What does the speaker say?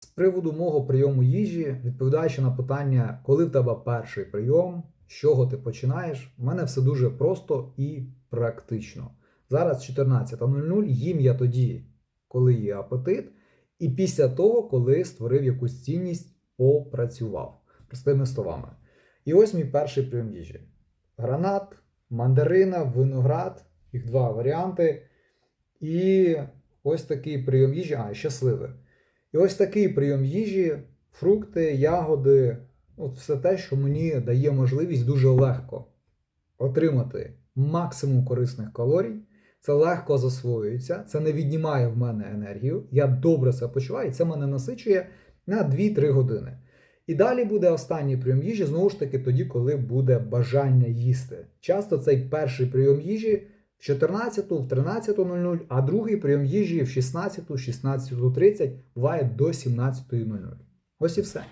З приводу мого прийому їжі, відповідаючи на питання, коли в тебе перший прийом, з чого ти починаєш, в мене все дуже просто і практично. Зараз 14.00, їм я тоді, коли є апетит, і після того, коли створив якусь цінність, попрацював. Простими словами. І ось мій перший прийом їжі: гранат, мандарина, виноград, їх два варіанти. І ось такий прийом їжі, а, щасливе. І ось такий прийом їжі, фрукти, ягоди, от все те, що мені дає можливість дуже легко отримати максимум корисних калорій. Це легко засвоюється, це не віднімає в мене енергію. Я добре себе почуваю, і це мене насичує на 2-3 години. І далі буде останній прийом їжі, знову ж таки, тоді, коли буде бажання їсти. Часто цей перший прийом їжі в 14, в 13.00, а другий прийом їжі в 16, 16.30, буває до 17.00. Ось і все.